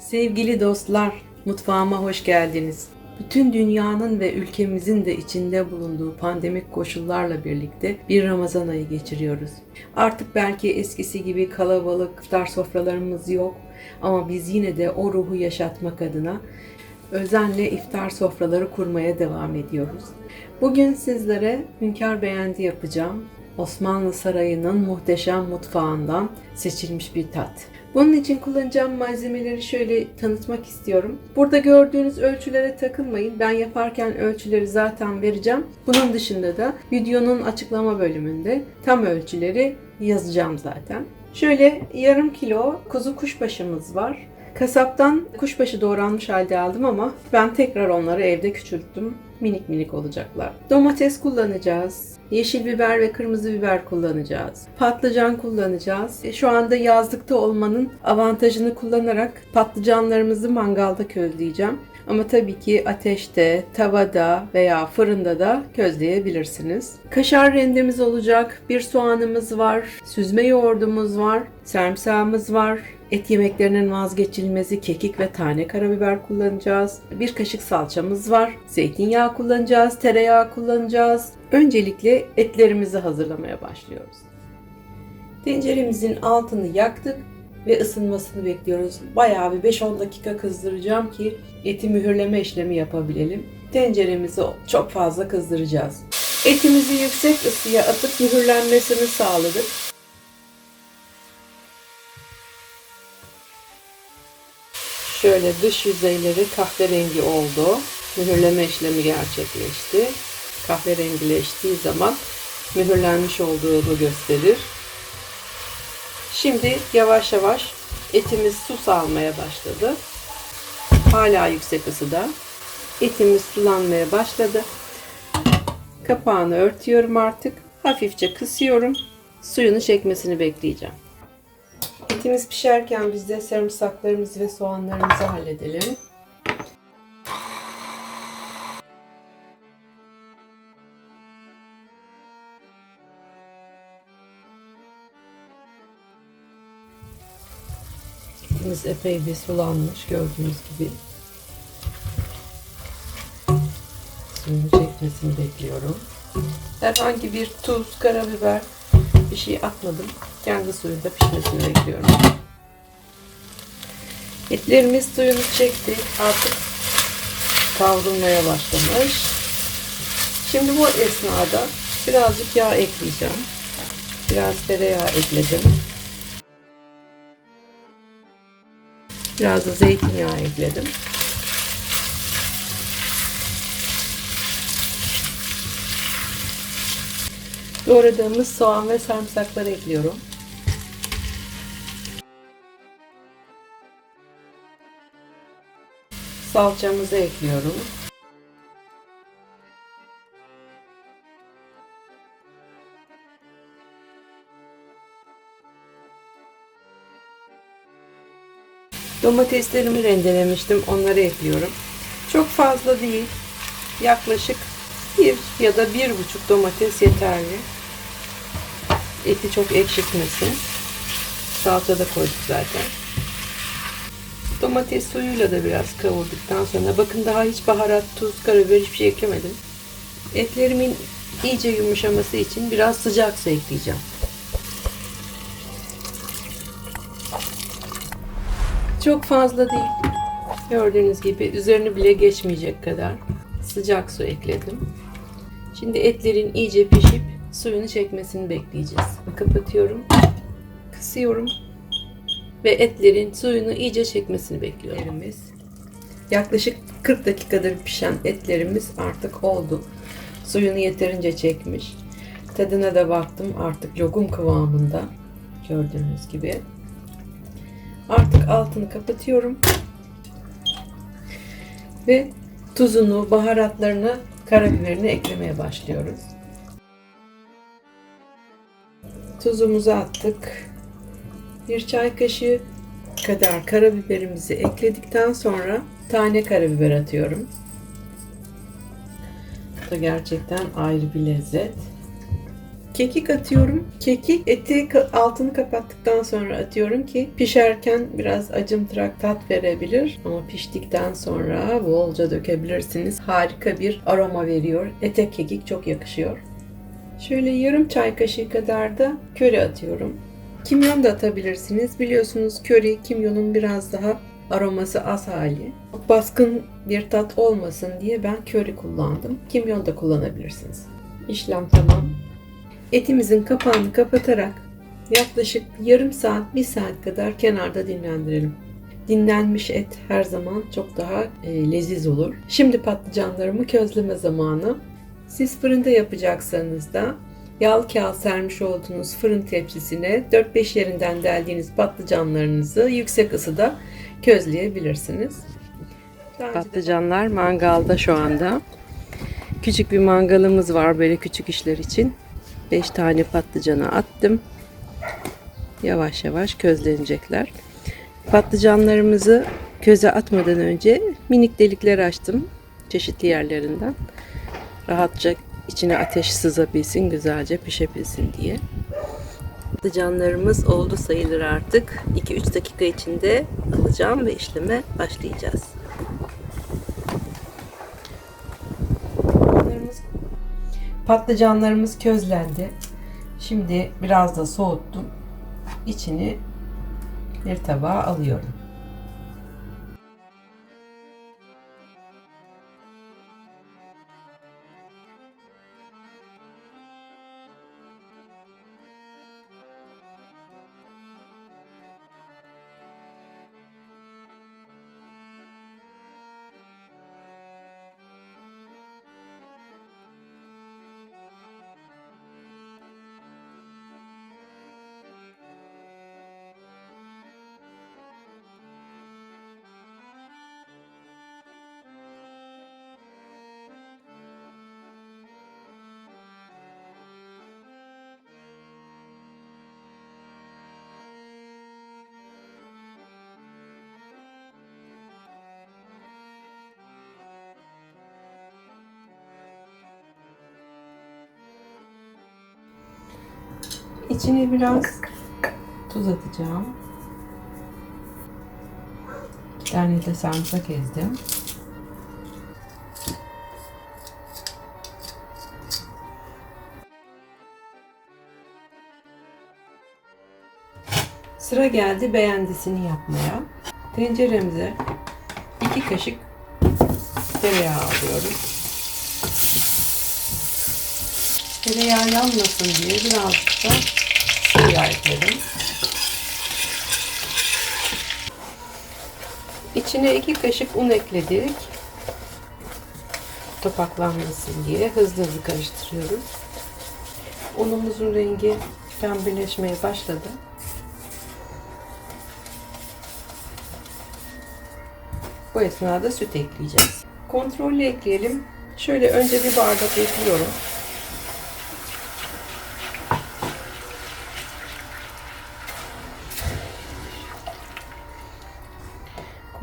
Sevgili dostlar, mutfağıma hoş geldiniz. Bütün dünyanın ve ülkemizin de içinde bulunduğu pandemik koşullarla birlikte bir Ramazan ayı geçiriyoruz. Artık belki eskisi gibi kalabalık iftar sofralarımız yok ama biz yine de o ruhu yaşatmak adına özenle iftar sofraları kurmaya devam ediyoruz. Bugün sizlere Hünkar Beğendi yapacağım. Osmanlı Sarayı'nın muhteşem mutfağından seçilmiş bir tat. Bunun için kullanacağım malzemeleri şöyle tanıtmak istiyorum. Burada gördüğünüz ölçülere takılmayın. Ben yaparken ölçüleri zaten vereceğim. Bunun dışında da videonun açıklama bölümünde tam ölçüleri yazacağım zaten. Şöyle yarım kilo kuzu kuşbaşımız var. Kasaptan kuşbaşı doğranmış halde aldım ama ben tekrar onları evde küçülttüm. Minik minik olacaklar. Domates kullanacağız. Yeşil biber ve kırmızı biber kullanacağız. Patlıcan kullanacağız. E, Şu anda yazlıkta olmanın avantajını kullanarak patlıcanlarımızı mangalda közleyeceğim. Ama tabii ki ateşte, tavada veya fırında da közleyebilirsiniz. Kaşar rendemiz olacak, bir soğanımız var, süzme yoğurdumuz var, sarımsağımız var, Et yemeklerinin vazgeçilmezi kekik ve tane karabiber kullanacağız. Bir kaşık salçamız var. Zeytinyağı kullanacağız, tereyağı kullanacağız. Öncelikle etlerimizi hazırlamaya başlıyoruz. Tenceremizin altını yaktık ve ısınmasını bekliyoruz. Bayağı bir 5-10 dakika kızdıracağım ki eti mühürleme işlemi yapabilelim. Tenceremizi çok fazla kızdıracağız. Etimizi yüksek ısıya atıp mühürlenmesini sağladık. Şöyle dış yüzeyleri kahverengi oldu. Mühürleme işlemi gerçekleşti. Kahverengileştiği zaman mühürlenmiş olduğunu gösterir. Şimdi yavaş yavaş etimiz su salmaya başladı. Hala yüksek ısıda. Etimiz sulanmaya başladı. Kapağını örtüyorum artık. Hafifçe kısıyorum. Suyunu çekmesini bekleyeceğim. Etimiz pişerken biz de sarımsaklarımızı ve soğanlarımızı halledelim. Etimiz epey bir sulanmış gördüğünüz gibi. Suyunu çekmesini bekliyorum. Herhangi bir tuz, karabiber bir şey atmadım. Kendi suyunda pişmesini bekliyorum. Etlerimiz suyunu çekti. Artık kavrulmaya başlamış. Şimdi bu esnada birazcık yağ ekleyeceğim. Biraz tereyağı ekledim. Biraz da zeytinyağı ekledim. Doğradığımız soğan ve sarımsakları ekliyorum. Salçamızı ekliyorum. Domateslerimi rendelemiştim. Onları ekliyorum. Çok fazla değil. Yaklaşık bir ya da bir buçuk domates yeterli. Eti çok ekşitmesin. Salça da koyduk zaten. Domates suyuyla da biraz kavurduktan sonra bakın daha hiç baharat, tuz, karabiber hiçbir şey eklemedim. Etlerimin iyice yumuşaması için biraz sıcak su ekleyeceğim. Çok fazla değil. Gördüğünüz gibi üzerini bile geçmeyecek kadar sıcak su ekledim. Şimdi etlerin iyice pişip suyunu çekmesini bekleyeceğiz. Kapatıyorum. Kısıyorum. Ve etlerin suyunu iyice çekmesini bekliyorum. Etlerimiz yaklaşık 40 dakikadır pişen etlerimiz artık oldu. Suyunu yeterince çekmiş. Tadına da baktım artık lokum kıvamında. Gördüğünüz gibi. Artık altını kapatıyorum. Ve tuzunu, baharatlarını, karabiberini eklemeye başlıyoruz. Tuzumuzu attık. Bir çay kaşığı kadar karabiberimizi ekledikten sonra tane karabiber atıyorum. Bu da gerçekten ayrı bir lezzet. Kekik atıyorum. Kekik eti altını kapattıktan sonra atıyorum ki pişerken biraz acımtırak tat verebilir. Ama piştikten sonra bolca dökebilirsiniz. Harika bir aroma veriyor. Ete kekik çok yakışıyor. Şöyle yarım çay kaşığı kadar da köri atıyorum. Kimyon da atabilirsiniz. Biliyorsunuz köri kimyonun biraz daha aroması az hali. Baskın bir tat olmasın diye ben köri kullandım. Kimyon da kullanabilirsiniz. İşlem tamam. Etimizin kapağını kapatarak yaklaşık yarım saat, bir saat kadar kenarda dinlendirelim. Dinlenmiş et her zaman çok daha e, leziz olur. Şimdi patlıcanlarımı közleme zamanı. Siz fırında yapacaksanız da yağlı kağıt sermiş olduğunuz fırın tepsisine 4-5 yerinden deldiğiniz patlıcanlarınızı yüksek ısıda közleyebilirsiniz. Patlıcanlar mangalda şu anda. Küçük bir mangalımız var böyle küçük işler için. 5 tane patlıcanı attım. Yavaş yavaş közlenecekler. Patlıcanlarımızı köze atmadan önce minik delikler açtım çeşitli yerlerinden. Rahatça içine ateş sızabilsin, güzelce pişebilsin diye. Patlıcanlarımız oldu sayılır artık. 2-3 dakika içinde alacağım ve işleme başlayacağız. Patlıcanlarımız, közlendi. Şimdi biraz da soğuttum. İçini bir tabağa alıyorum. İçine biraz tuz atacağım. Bir tane de sarımsak ezdim. Sıra geldi beğendisini yapmaya. Tenceremize iki kaşık tereyağı alıyoruz. Tereyağı yanmasın diye birazcık da ekledim. İçine iki kaşık un ekledik. Topaklanmasın diye hızlı hızlı karıştırıyoruz. Unumuzun rengi pembeleşmeye başladı. Bu esnada süt ekleyeceğiz. Kontrollü ekleyelim. Şöyle önce bir bardak ekliyorum.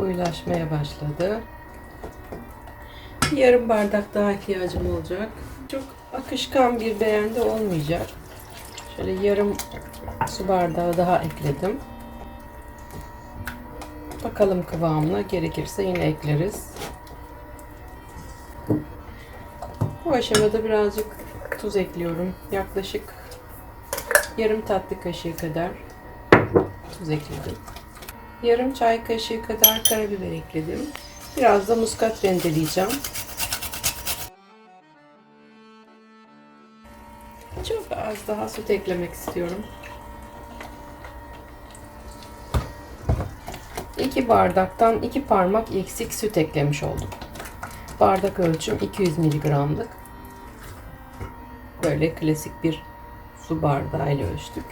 Koyulaşmaya başladı. Yarım bardak daha ihtiyacım olacak. Çok akışkan bir beğendi olmayacak. Şöyle yarım su bardağı daha ekledim. Bakalım kıvamına gerekirse yine ekleriz. Bu aşamada birazcık tuz ekliyorum. Yaklaşık yarım tatlı kaşığı kadar tuz ekledim. Yarım çay kaşığı kadar karabiber ekledim. Biraz da muskat rendeleyeceğim. Çok az daha süt eklemek istiyorum. 2 bardaktan 2 parmak eksik süt eklemiş oldum. Bardak ölçüm 200 miligramlık. Böyle klasik bir su bardağıyla ölçtük.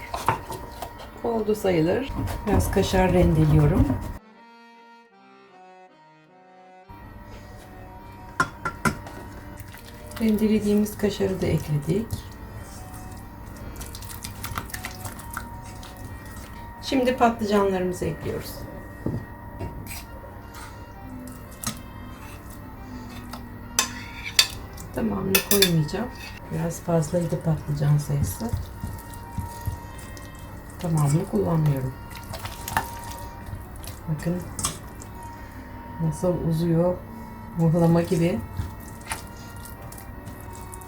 Oldu sayılır. Biraz kaşar rendeliyorum. Rendelediğimiz kaşarı da ekledik. Şimdi patlıcanlarımızı ekliyoruz. Tamamını koymayacağım. Biraz fazlaydı patlıcan sayısı. Tamamını kullanmıyorum. Bakın nasıl uzuyor. Muhlama gibi.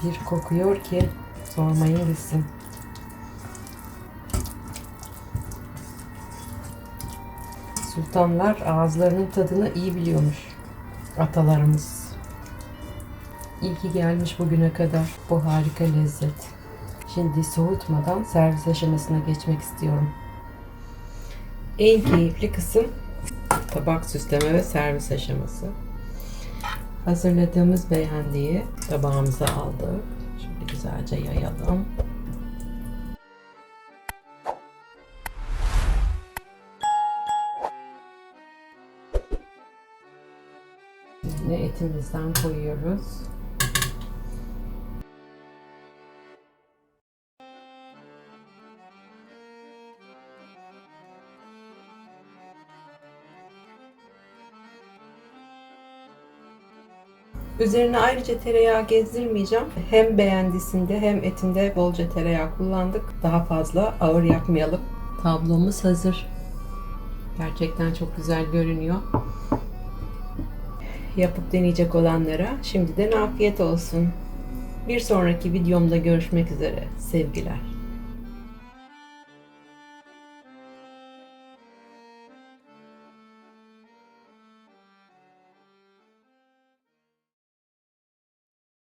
Bir kokuyor ki sormayın gitsin. Sultanlar ağızlarının tadını iyi biliyormuş. Atalarımız. İyi ki gelmiş bugüne kadar bu harika lezzet. Şimdi soğutmadan servis aşamasına geçmek istiyorum. En keyifli kısım tabak süsleme ve servis aşaması. Hazırladığımız beğendiği tabağımıza aldık. Şimdi güzelce yayalım. Şimdi etimizden koyuyoruz. Üzerine ayrıca tereyağı gezdirmeyeceğim. Hem beğendisinde hem etinde bolca tereyağı kullandık. Daha fazla ağır yakmayalım. Tablomuz hazır. Gerçekten çok güzel görünüyor. Yapıp deneyecek olanlara şimdiden afiyet olsun. Bir sonraki videomda görüşmek üzere. Sevgiler.